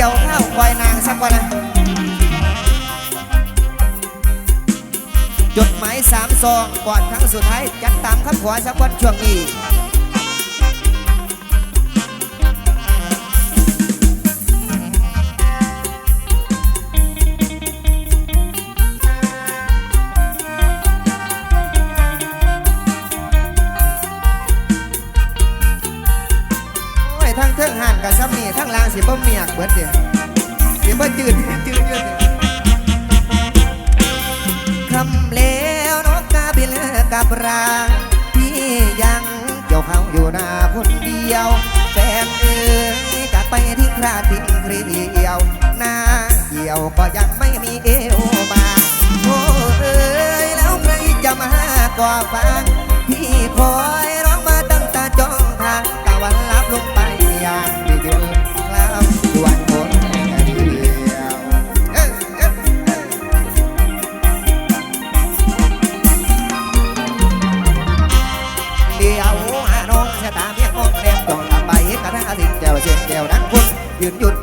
กี่ยวข้าวควายนางสักวันนะจดหมายสามซองก่อนครั้งสุดท้าย จัดตามขับขวาสักวันช่วงนี้ กับซ้ำนี่ทั้งล่างสิบ่เมียกเบิดเดียสิบ่จืดจืดเยอะคำแล้วนกกาบินกับรางพี่ยังเจ้าเขาอยู่หน้าคนเดียวแฟนเอ๋ยกลับไปที่คราทิ้งเกลียวหน้าเดียวก็ยังไม่มีเอวบางโอ้เอ๋ยแล้วใครจะมากว่อฟัง ยืนยุด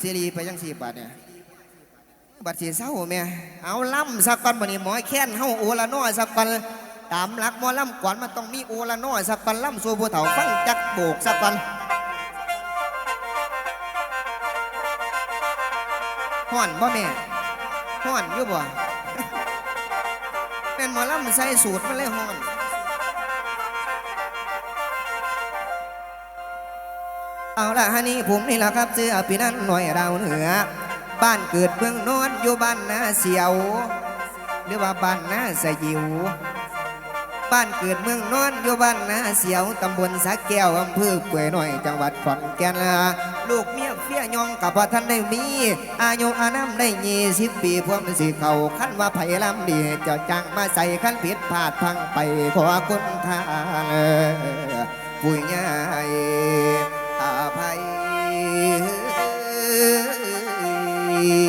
ซีรีไปยังสี่บาทเนี่ยบัดสีเศร้าแม่เอาล่ำสักก่อนบัดนี้หมอยแค้นเฮาโอละน้อยสักก่อนตามหลักหมอล่ำก่อนมันต้องมีโอละน้อยสักก่อนล่ำสู่ผู้เฒ่าฟังจักโบกสักก่อนห่อนบ่แม่ห่อนอยู่บ่เป็นหมอล่ำใส่สูตรมาเลยห่อน เอาละฮะนี่ผมนี่แหละครับเสื้อพี่นั่นหน่อยเราวเหนือ บ้านเกิดเมืองนอนอยู่บ้านนาเสียว หรือว่าบ้านนาสยิว บ้านเกิดเมืองนอนอยู่บ้านนาเสียวตำบลสักแก้วอำเภอเปื่อยหน่อยจังหวัดขอนแก่นล,ลูกเมียเฟี้ยยองกับว่าท่านได้มี อายุอานามได้ยี่สิบปีพวกมันสิเขาขั้นว่าไผ่ลำดีเจ้าจังมาใส่ขั้นผิดพลาดพังไปขอคุณทางผู้หญ่อา ด้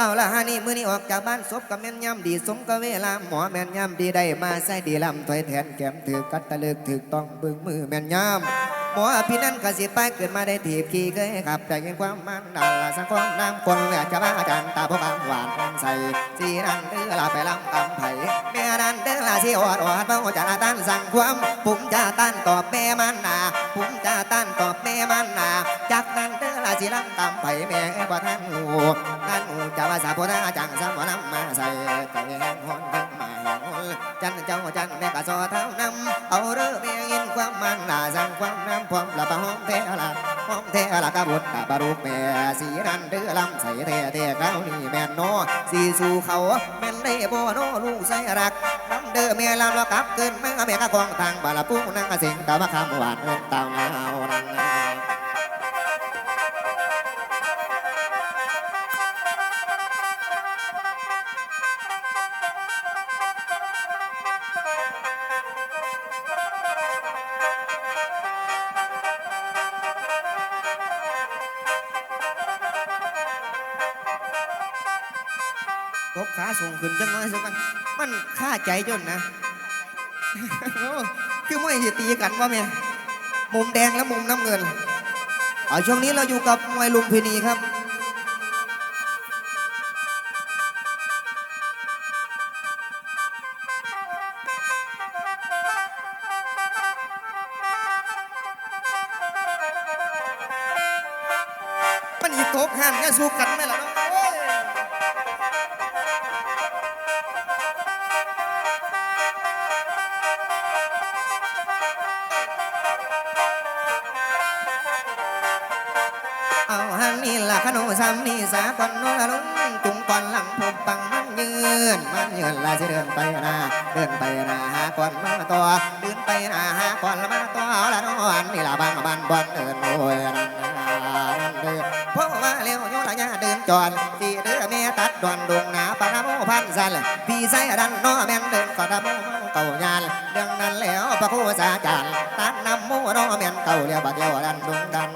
เอาละฮะนี่มื้อนี้ออกจากบ้านศพกับแม่นย่ำดีสมกับเวลาหมอแม่นย่ำดีได้มาใส่ดีลำถอยแทนแก้มถือกัดตะลึกถือต้องบึงมือแม่นย่ำหมอพี่นั่นก็สิไปเกิดมาได้ถีบขี่เคยขับแต่ยังความมันดันลสังความน้ำคนแม่จะบ้าจังตาพวกความหวานใส่สีนั่นเด้อลาไปลำตำไผ่แม่นั่นเด้อลาสิอดอดเบาจะต้านสั่งความผมจะต้านตอบแม่มันนาผมจะต้านตอบแม่มันนาจากนั้นเด้อลาสิลำตำไผ่แม่บ่ทันหู จะว่าสาพนาจังสามวนำมาใส่ใจแห้งหอนทั้งมาแห้งหอนจันเจ้าจันแม่กะซอเท้านำเอาเรือแม่ยินความมันลาสังความน้ำพร้อมละบะหอมเทละหอมเทละกะบุตรบารุกแม่สีนันเดือลำใส่เทเทเขานี่แม่นโนสีสู่เขาแม่นได้บ่โนลูกใส่รักน้ำเดือแม่ลำล้วกลับเกินแม่แม่กะกองทางบาลปูนั่งกะสียงตาบะคำหวานเอิ้นตาเงา มันฆ่าใจจนนะโอ้คือมวยจะตีกันว่าแม่มุมแดงและมุมน้ำเงินเอาช่วงนี้เราอยู่กับมวยลุมพินีครับมันอีกตบหันก็สู้กันไหมล่ะ ซ้ำนี่สาก่อนโน้ละลุงจุงก่อนหลังผมปังมันยืนมันยืนลาสิเดินไปนาเดินไปนาหาก่อนมาตัวเดินไปนาหาก่อนละมาตัวเอาละนอนนี่ละบางบันบอนเดินโอ้ยนั่นนั่นเดินพราะว่าเร็วโยละยาเดินจอนที่เดือแม่ตัดดอนดงหนาปะนะโมพันสันพี่ใส่ดันนอแม่นเดินก็ดะโมเก่ายานเรื่องนั้นแล้วพระโคสาจารตัดนำโมนอแม่นเก่าเรียวบัดเดียวดันดงดัน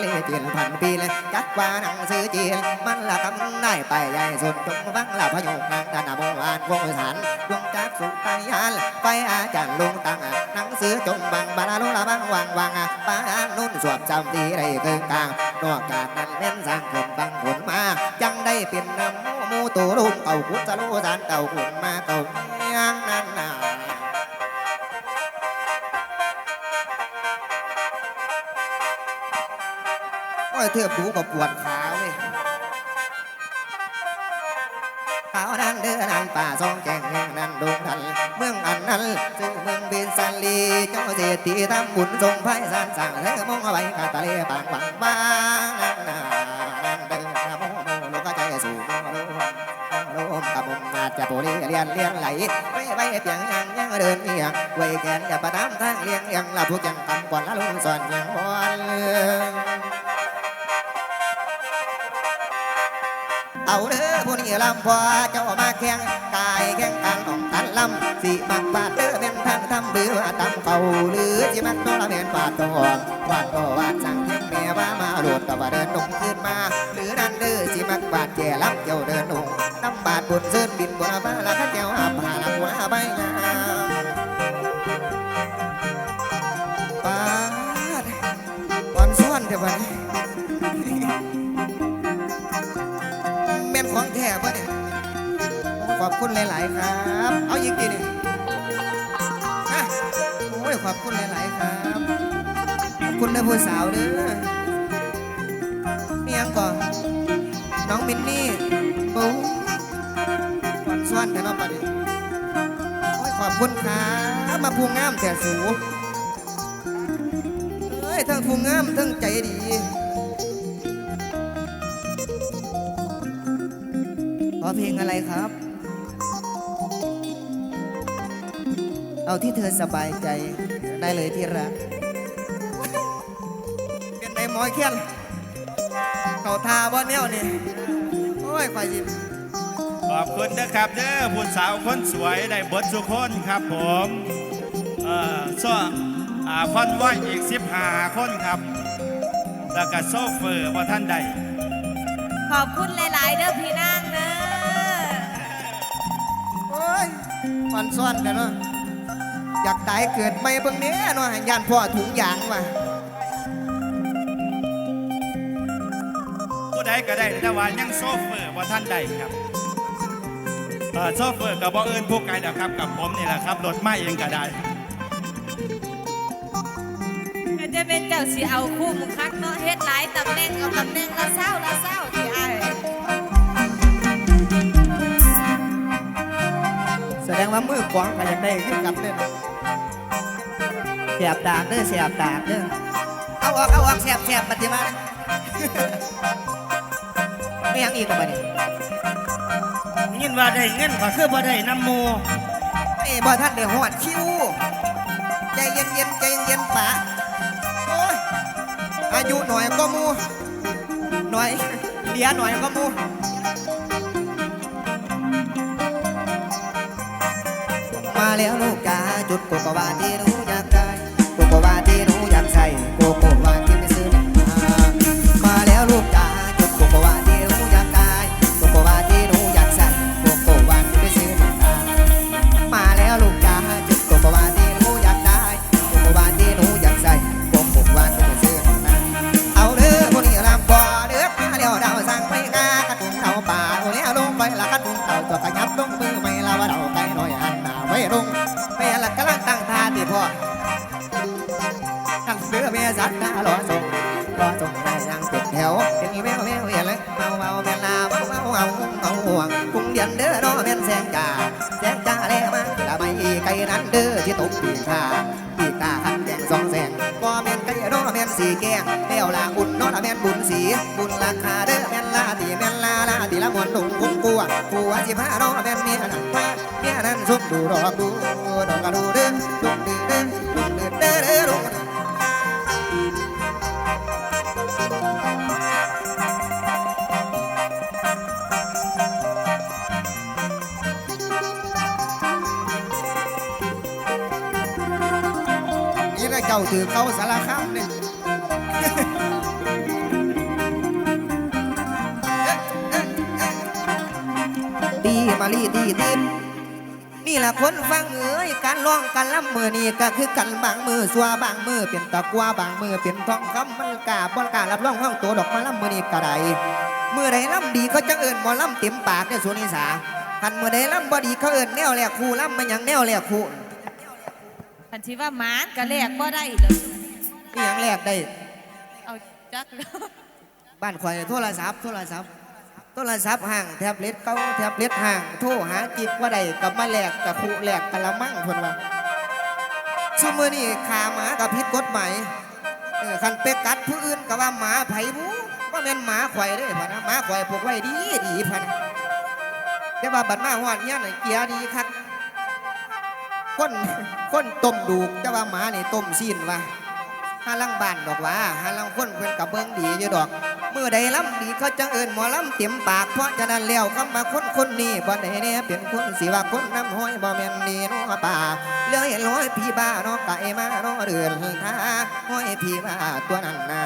เลจินพันปีเลยจักว่าหนังสือจีนมันละกำได้ไปใหญ่สุดจงฟังละพยุกนางตานาโมอานวงสารวงจักสุตายานไปอาจารย์ลุงตังหนังสือจงบังบาลาลุละบังวังวังปานุ่นสวบจำดีไรเกินกลางนอกจากนั้นแม่นสร้างขึ้นบังผลมาจังได้เป็นน้ำมูหมูตัวลุงเก่ากุศโลสารเก่าขุนมาเก่าเมียง ยเทือบดูก็ปวดขาเว้ยขาวนั้นเดือนั้นป่าซองแจงแห่งนั้นดงทัน เมืองอันนั้นชื่อเมืองเบนสันลีเจ้าเศรษฐีทำบุญทรงไพศาลสั่งเธอมองเอาไว้กาตะเลปางบังบ้างนั่นน่ะนั่นเดินโมโมโลกใจสู่โมโลโลมกับมุมอาจจะโปลีเลียนเลียนไหลไว้ไว้เพียงยังยังเดินเอียงไว้แขนอย่าประน้ำทางเลียงยังละผู้จังคำก่อนละลุงสอนยังบอล เอาเด้อผู้นี้ลำพอเจ้ามาแข่งกายแข่งกันของกันลำสิมักบาดเด้อแม่นทางทำหรือว่าตำเขาหรือสิมักโนละเมนบาดตองวาดตัวาดสั่งเทียงแม่ว่ามาโหลดกับว่าเดินลงขึ้นมา หรือนั่นเด้อสิมักบาดแก่ลำเจ้าเดินลงน้ำบาดบนเส้นบินบนบ้าละข้าเจ้าอา ของแท้ปะเนี่ยขอบคุณหลาย ๆ ครับ เอายิงกี่นี่ฮะโอ้ยขอบคุณหลาย ๆ ครับ ขอบคุณนะผู้สาวเด้อมียังก่อนน้องมินนี่ปูหวานส่วนแต่น้องปะเนี่ยโอ้ยขอบคุณครับมาพูงงามแต่สูเอ้ยทั้งพูงามทั้งใจดี อเพลงอะไรครับ เอาที่เธอสบายใจได้เลยที่รัก เป็นไงหมอยเคียนเขาทาบ่แนวนี่ โอ้ยควายยิ้มขอบคุณนะครับเด้อผู้สาวคนสวยได้เบดสุคนครับผมเอ่อซ้ออ่าคอนไว้อีกสิบห้าคนครับ แล้วก็โซเฟอร์ว่าท่านใด ขอบคุณหลาย ๆ เด้อพี่ ฟันซ่อนกันเนาะอยากตายเกิดไม่เบิ่งเนี้ยเนาะย่านพ่อถุงยางว่ะผู้ใดก็ได้แต่ว่ายังโซเฟอร์ว่าท่านใดครับเอ่อโซเฟอร์กับบ่เอิญผู้ไกลดอกครับกับผมนี่แหละครับรถมาเองก็ได้ก็จะเป็นเจ้าสิเอาคุ้มคักเนาะเฮ็ดหลายตำแหน่งเอาตำแหน่งละเศร้าละเศร้า ดงว่ามือกวางก็อยากได้ขึ้นกับเนี่ยเสียบดากเด้อเสียบดากเด้อเอาออกเอาออกเสียบเสียบปฏิมาไม่ยังอีกกับเนี่ยยินว่าได้เงินก็คือบ่ได้น้ำหมูไอ้บ่ท่านได้หอดคิวใจเย็นเย็นๆใจเย็นๆปะโอ้ยอายุหน่อยก็มูหน่อยเหลียหน่อยก็มู แล้วลูกจ้าจุดโกโกวาที่หนูอยากได้โกโกวาที่หนูอยากใส่โกโกวา เมาเมาเอาเอาห่วงกุ้งเดียนเด้อรอแม่นแสงจ่าแสงจ้าแล้วมาละไม่ไก่นั้นเด้อที่ตกปีข้าปีกาขันแดงสองแสงบ่แม่นไก่น้อแม่นสีแกงแล้วลาบุญน้อแม่นบุญสีบุญราคาเด้อแม่นลาตีแม่นลาลาตีละมวนลงกุ้งกัวกัวสิพานอแม่นเมียนั่นพาเมียนั่นสุกดูดอกดูดอกกระดูเด้อ เจ้าถือเขาสารคามนี่ดีมาลีดีดีนี่แหละคนฟังเอ้ยการร้องการล่ำมือนี่ก็คือกันบางมือสัวบางมือเป็นตะกัวบางมือเป็นทองคำมันกาบ่กล้ารับรองห้องตัวดอกมาล่ำมือนี่ก็ได้มือใดล่ำดีเขาจะเอิ้นมอล่ำเต็มปากเนี่ยสุนิสาคันมือใดล่ำบ่ดีเขาเอิ้นแนวแหลกคู่ล่ำมันยังแนวแหลกคู่ คันที่ว่าหมานก็แลกบ่ได้เลยนี่หยังแหลกได้ เอาจักแล้วบ้านข่อยโทรศัพท์โทรศัพท์โทรศัพท์ห่างแท็บเล็ตเก่าแท็บเล็ตห่างโทรหาจิบว่าใดกับมาแหลกกับผู้แหลกกะละมังคนว่าซุมือนี่ขาหมากับพิษกฎหมายเออคันไปกัดผู้อื่นก็ว่าหมาไผ่บูว่าเป็นหมาข่อยเด้อพะนะหมาข่อยพวกไว้ดีดีพะนะแต่ว่าบัดมาหอดเนี่ยน่ะเกียร์ดีคัก คนคนต้มดูกแต่ว่าหมาเนี่ต้มซีนว่ะหาลังบ้านดอกว่าหาลังคนเพิ่อนกับเบิ่งดีอยู่ดอกเมื่อใดล้ำดีเขาจะเอิ้นหมอล้ำเต็มปากเพราะฉะนั้นแล้วคำมาคนคนนี้บ่ได้แน่เป็นคนสิว่าคนน้ำห้อยบ่แม่นดีเนาะป่าเลื่อยลอยพี่บ้าเนาะไก่มาเนาะเรือนท่าห้อยพี่บ้าตัวนั้นน่ะ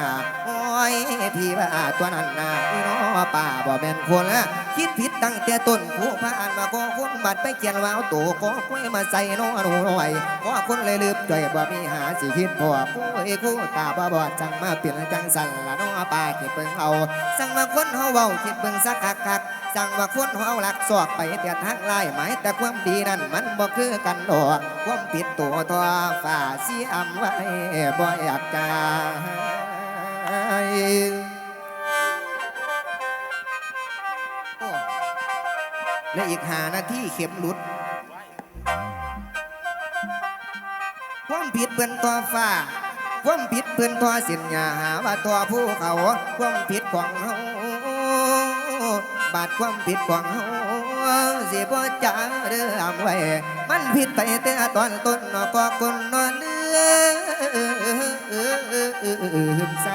อยพี่บ้าตัวนั้นน่ะอีเนาะป่าบ่แม่นคนละคิดผิดตั้งแต่ต้นผู้พานมาก็คนบัดไปเขียนว่าเอาตัวก็คุยมาใส่นาะหนูหน่อยก็คนเลยลืมจ่อยบ่มีหาสิคิดพอคุยคู่ตาบ่บอดจังมาเปลี่ยนจังสั่นละเนาะป่าคิดเบิ่งเอาสั่งมาคนเฮาเว้าคิดเบิ่งสักคักคักสั่งว่าคนเฮาหลักซอกไปแต่ทางไล่หมายแต่ความดีนั้นมันบ่คือกันดอกความผิดตัวตัวฝ่าเสียอำไว้บ่อยากจะโอ้ และอีกหานาที่เข็มหลุด ความผิดเปื้อนตัวฟ้า ความผิดเปื้อนตัวสินยาหาว่าตัวผู้เขา ความผิดของเฮาบาดความผิดของเฮาสิบ่จ้าเด้ออำไว้ มันผิดไปแต่ตอนต้นนอก็คนนอนเลือใส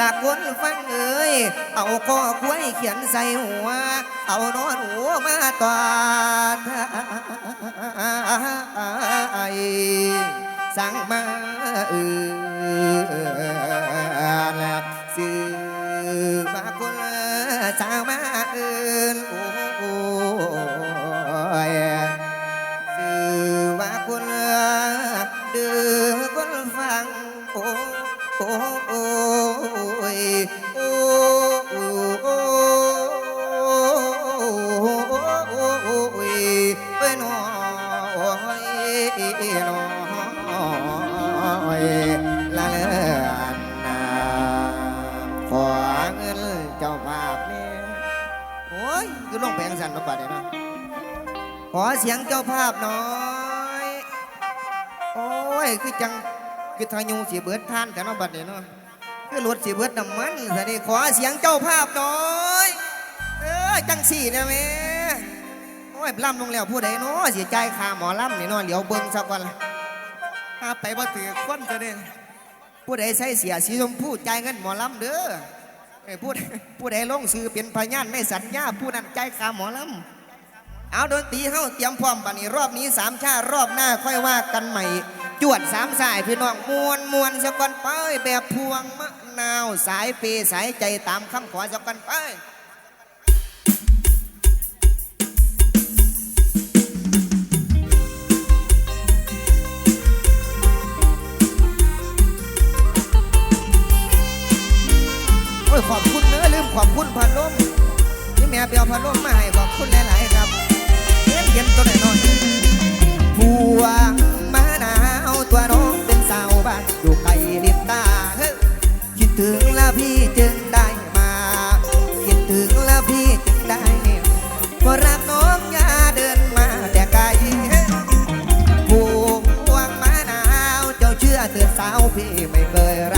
ล่ะคนฟังเอ้ย เอาข้อควายเขียนใส่หัว เอานอนหัวมาตอดสั่งมาเออแล้วซื้อมาคนสาวมาเอิน เสียงเจ้าภาพน่อย โอ้ย คือจัง คือทายุสีเบิดท่านแต่เนาบัดเนี้เนาะคือรถสีเบิดน้ำมันสินี่ขอเสียงเจ้าภาพน่อย เออจังสี่นะแม่โอ้ยล่ำลงแล้วผู้ใดเนาะเสียใจคาหมอล่ำนี่เนาะเหลียวเบิ่งสักวันละถ้าไปบ่ถือคนจะได้ผู้ใดใส่เสียสีชมพูจ่ายเงินหมอลำเด้อผู้ผู้ใดลงซื้อเป็นพยานในสัญญาผู้นั้นใจคาหมอลำ เอาดนตรีเฮาเตรียมพร้อมบัดนี้รอบนี้สามชาติรอบหน้าค่อยว่ากันใหม่ จวดสามสายพี่น้องมวนมวนสักกันไปแบบพวงมะนาวสายเปสายใจตามคำขอสักกันไปโอ้ยขอบคุณเนื้อลืมขอบคุณพัดลมนี่แม่เปียวพัดลมมาให้ขอบคุณหลาย ๆ ครับ เย็นเย็นตัวหน่อยๆพวงมะนาวตัวน้องเป็นสาวบ้านอยู่ไกลลิบตาเฮคิดถึงแล้วพี่จึงได้มาคิดถึงแล้วพี่จึงได้ก็รักน้องอย่าเดินมาแต่ไกลเฮผูกพวงมะนาวเจ้าเชื่อเถิดสาวพี่ไม่เคยรัก